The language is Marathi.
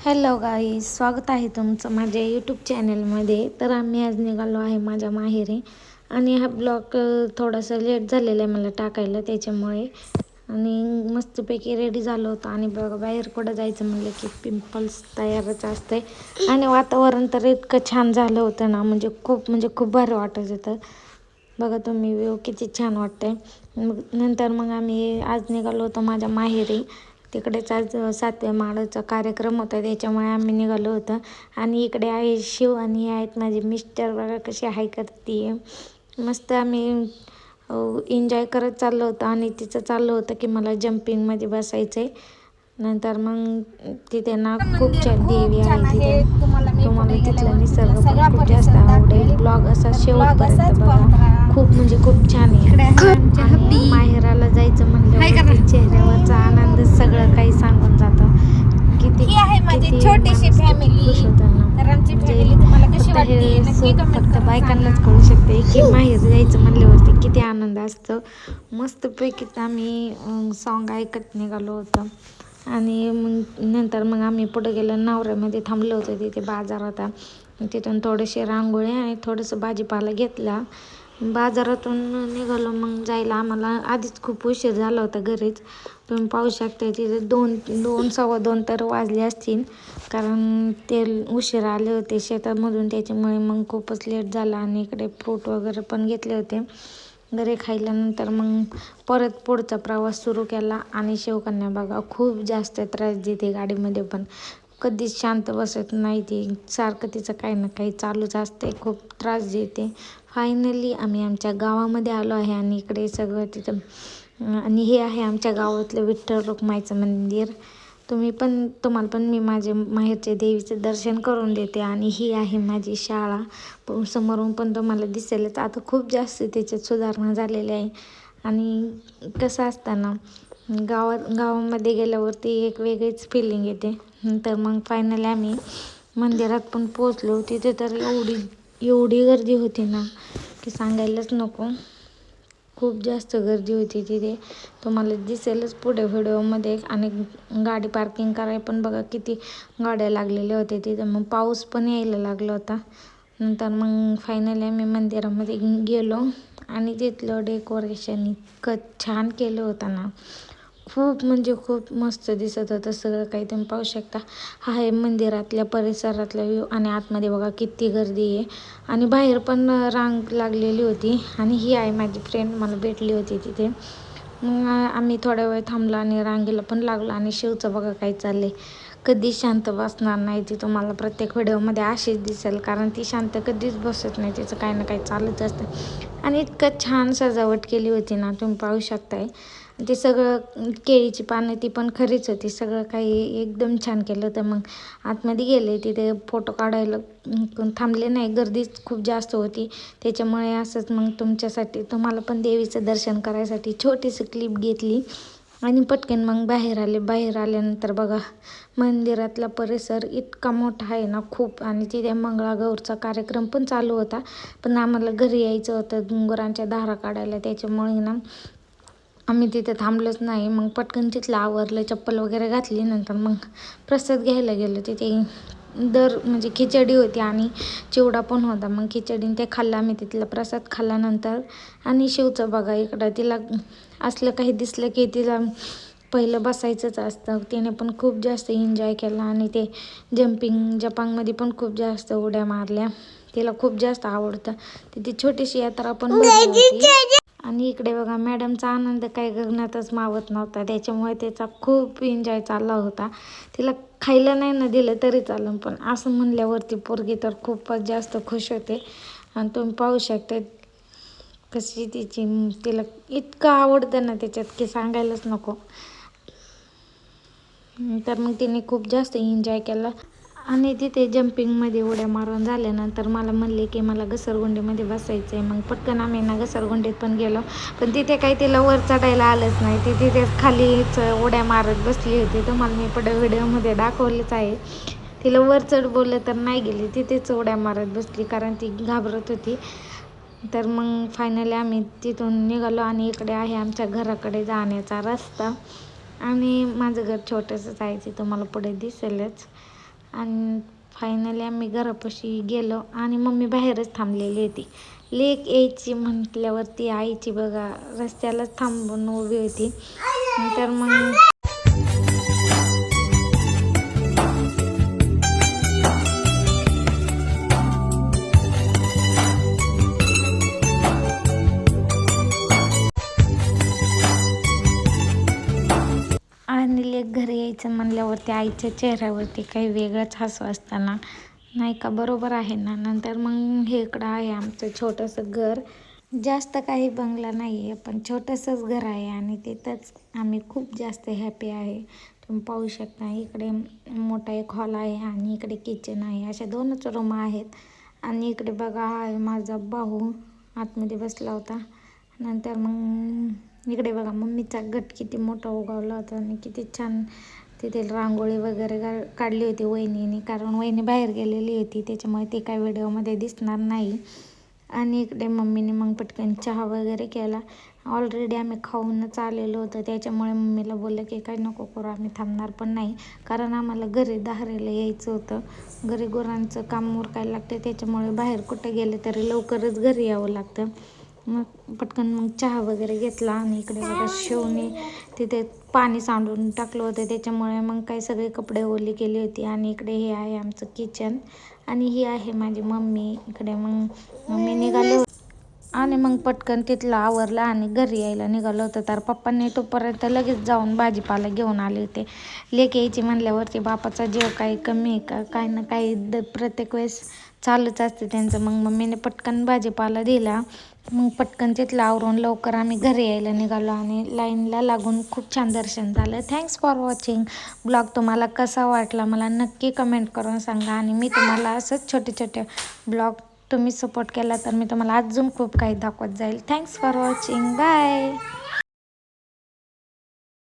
हॅलो गाई स्वागत आहे तुमचं माझ्या यूट्यूब चॅनलमध्ये तर आम्ही आज निघालो आहे माझ्या माहेरी. आणि हा ब्लॉग थोडासा लेट झालेला आहे मला टाकायला त्याच्यामुळे. आणि मस्तपैकी रेडी झालो होतो. आणि बघा बाहेर कुठं जायचं म्हणलं की पिंपल्स तयारच असते आणि वातावरण तर इतकं छान झालं होतं ना. म्हणजे खूप म्हणजे खूप भारी वाटत होतं. बघा तुम्ही व्यू किती छान वाटतंय. मग नंतर मग आम्ही आज निघालो होतो माझ्या माहेरी. तिकडेच आज सातव्या माळाचा कार्यक्रम होता त्याच्यामुळे आम्ही निघालो होतो. आणि इकडे आहे शिव आणि आहेत माझे मिस्टर बघा कशी हाय करते मस्त आम्ही एन्जॉय करत चाललो होतो. आणि तिचं चाललं होतं की मला जम्पिंगमध्ये बसायचं आहे नंतर मग तिथे ना खूप छान देवी आहे तिथे. तुम्हाला तिथला निसर्ग पण खूप जास्त आवडेल. ब्लॉग असा शेवटपर्यंत बघा. खूप म्हणजे खूप छान आहे आणि माहेराला जायचं म्हणलं चेहऱ्यावरचा आनंद सगळं काही सांगून जातं किती ही आहे माझी किती तर आमची म्हणजे फॅमिली तुम्हाला कशी फक्त वाटते? नक्की सुख कमेंट फक्त करून बायकांनाच. कळू शकते. की माहेर जायचं म्हणल्यावरती किती आनंद असतो. मस्तपैकी आम्ही सॉन्ग ऐकत निघालो होतो. आणि मग नंतर मग आम्ही पुढे गेलो नवऱ्यामध्ये थांबलो होतो. तिथे बाजार होता. तिथून थोडेसे रांगोळी आणि थोडंसं भाजीपाला घेतला. बाजारातून निघालो मग जायला आम्हाला आधीच खूप उशीर झाला होता घरीच. तुम्ही पाहू शकता तिथे दोन दोन सव्वा दोन तर वाजले असतील. कारण ते उशीर आले होते शेतामधून त्याच्यामुळे मग खूपच लेट झाला आणि इकडे फ्रूट वगैरे पण घेतले होते. घरी खाल्ल्यानंतर मग परत पुढचा प्रवास सुरू केला. आणि शेवकन्या बघा खूप जास्त त्रास देते गाडीमध्ये पण. कधीच शांत बसत नाही ती. सारखं तिचं काही ना काही चालूच असते खूप त्रास देते. फायनली आम्ही आमच्या गावामध्ये आलो आहे आणि इकडे सगळं तिथं आणि हे आहे आमच्या गावातलं विठ्ठल रुक्माईचं मंदिर. तुम्ही पण तुम्हाला पण मी माझे माहेरचे देवीचं दर्शन करून देते. आणि ही आहे माझी शाळा. पण समोरून पण तुम्हाला दिसेलच. आता खूप जास्त त्याच्यात सुधारणा झालेली आहे. आणि कसं असताना गावात गावामध्ये गेल्यावरती एक वेगळीच फिलिंग येते. नंतर मग फायनली आम्ही मंदिरात पण पोचलो तिथे तर एवढी एवढी गर्दी होती ना की सांगायलाच नको. खूप जास्त गर्दी होती तिथे. तुम्हाला दिसेलच पुढे व्हिडिओमध्ये. आणि गाडी पार्किंग करायला पण बघा किती गाड्या लागलेल्या होत्या तिथे. मग पाऊस पण यायला लागला होता. नंतर मग फायनली आम्ही मंदिरामध्ये गेलो. आणि तिथलं डेकोरेशन इतकं छान केलं होतं ना. खूप म्हणजे खूप मस्त दिसत होतं. सगळं काही तुम्ही पाहू शकता. हा आहे मंदिरातल्या परिसरातला व्ह्यू आणि आतमध्ये बघा किती गर्दी आहे. आणि बाहेर पण रांग लागलेली होती. आणि ही आहे माझी फ्रेंड मला भेटली होती तिथे. मग आम्ही थोड्या वेळ थांबला आणि रांगेला पण लागलो आणि शिवचं बघा काय चाललं कधी कधीच शांत बसणार नाही ती तुम्हाला प्रत्येक व्हिडिओमध्ये अशीच दिसेल कारण ती शांत कधीच बसत नाही तिचं काही ना काही चालूच असतं. आणि इतकं छान सजावट केली होती ना तुम्ही पाहू शकताय. ते सगळं केळीची पानं ती पण खरीच होती सगळं काही एकदम छान केलं होतं. मग आतमध्ये गेले तिथे फोटो काढायला थांबले नाही गर्दीच खूप जास्त होती. त्याच्यामुळे असंच मग तुमच्यासाठी तुम्हाला पण देवीचं दर्शन करायसाठी छोटीशी क्लिप घेतली. आणि पटकन मग बाहेर आले. बाहेर आल्यानंतर बघा मंदिरातला परिसर इतका मोठा आहे ना खूप. आणि तिथे मंगळागौरचा कार्यक्रम पण चालू होता. पण आम्हाला घरी यायचं होतं डोंगरांच्या धारा काढायला. त्याच्यामुळे ना आम्ही तिथे थांबलोच नाही. मग पटकन तिथलं आवरलं चप्पल वगैरे घातली. नंतर मग प्रसाद घ्यायला गेलो. तिथे दर म्हणजे खिचडी होती आणि चिवडा पण होता. मग खिचडीने ते खाल्लं आम्ही तिथला प्रसाद खाल्ल्यानंतर. आणि शिवचं बघा इकडं तिला असलं काही दिसलं की तिला पहिलं बसायचंच असतं. तिने पण खूप जास्त एन्जॉय केला आणि ते जम्पिंग जपांगमध्ये पण खूप जास्त उड्या मारल्या. तिला खूप जास्त आवडतं. तिथे छोटीशी यात्रा पण होती. आणि इकडे बघा मॅडमचा आनंद काही गगनातच मावत नव्हता. त्याच्यामुळे त्याचा खूप एन्जॉय चालला होता. तिला खायला नाही ना दिलं तरी चाललं पण असं म्हणल्यावरती पोरगी तर खूपच जास्त खुश होते. आणि तुम्ही पाहू शकता कशी तिची तिला इतकं आवडतं ना त्याच्यात की सांगायलाच नको. तर मग तिने खूप जास्त एन्जॉय केला. आणि तिथे जम्पिंगमध्ये उड्या मारून झाल्यानंतर मला म्हणले की मला घसरगुंडीमध्ये बसायचं आहे मग पटकन आम्ही ना घसरगुंडीत पण गेलो. पण तिथे काही तिला वर चढायला आलंच नाही. ती तिथे खालीच उड्या मारत बसली होती. तुम्हाला मी पुढे व्हिडिओमध्ये दाखवलंच आहे. तिला वर चढ बोललं तर नाही गेली. तिथेच उड्या मारत बसली कारण ती घाबरत होती. तर मग फायनली आम्ही तिथून निघालो आणि इकडे आहे आमच्या घराकडे जाण्याचा रस्ता. आणि माझं घर छोटंसंच आहे. ते तुम्हाला पुढे दिसेलच. आणि फायनली आम्ही घरापाशी गेलो आणि मम्मी बाहेरच थांबलेली होती. लेक यायची म्हटल्यावरती आईची बघा रस्त्यालाच थांबून उभी होती. तर मग आणि लेक घरी यायचं म्हणल्यावरती आईच्या चेहऱ्यावरती काही वेगळंच हसू असताना. नाही का? बरोबर आहे ना? नंतर मग हे इकडं आहे आमचं छोटंसं घर. जास्त काही बंगला नाही आहे पण छोटंसंच घर आहे आणि तिथंच आम्ही खूप जास्त हॅपी आहे. तुम्ही पाहू शकता इकडे मोठा एक हॉल आहे आणि इकडे किचन आहे. अशा दोनच रूम आहेत. आणि इकडे बघा हा आहे माझा भाऊ आतमध्ये बसला होता. नंतर मग इकडे बघा मम्मीचा गट किती मोठा उगावला होता आणि किती छान तिथे रांगोळी वगैरे काढली होती वहिनीने. कारण वहिनी बाहेर गेलेली होती त्याच्यामुळे ते काय व्हिडिओमध्ये दिसणार नाही. आणि इकडे मम्मीने मग पटकन चहा वगैरे केला. ऑलरेडी आम्ही खाऊनच आलेलो होतो. त्याच्यामुळे मम्मीला बोललं की काय नको करू आम्ही थांबणार पण नाही. कारण आम्हाला घरी दाहरेला यायचं होतं. घरी गुरांचं काम उरकायला लागतं. त्याच्यामुळे बाहेर कुठं गेले तरी लवकरच घरी यावं लागतं. मग पटकन मग चहा वगैरे घेतला आणि इकडे बघा शिवने तिथे पाणी सांडून टाकलं होतं. त्याच्यामुळे मग काही सगळे कपडे ओली केली होती. आणि इकडे हे आहे आमचं किचन आणि ही आहे माझी मम्मी. इकडे मग मम्मी निघाले आणि मग पटकन तिथलं आवरलं आणि घरी यायला निघालं होतं. तर पप्पांनी तोपर्यंत लगेच जाऊन भाजीपाला घेऊन आले होते. लेक यायची म्हणल्यावरती बापाचा जीव काही कमी आहे का? काही ना काही द प्रत्येक वेळेस चालूच असते त्यांचं. मग मम्मीने पटकन भाजीपाला दिला. मग पटकन तिथलं आवरून लवकर आम्ही घरी यायला निघालो आणि लाईनला लागून खूप छान दर्शन झालं. थँक्स फॉर वॉचिंग ब्लॉग तुम्हाला कसा वाटला मला नक्की कमेंट करून सांगा आणि मी तुम्हाला असंच छोटे छोटे ब्लॉग तुम्ही सपोर्ट केला तर मी तुम्हाला अजून खूप काही दाखवत जाईल. Thanks for watching bye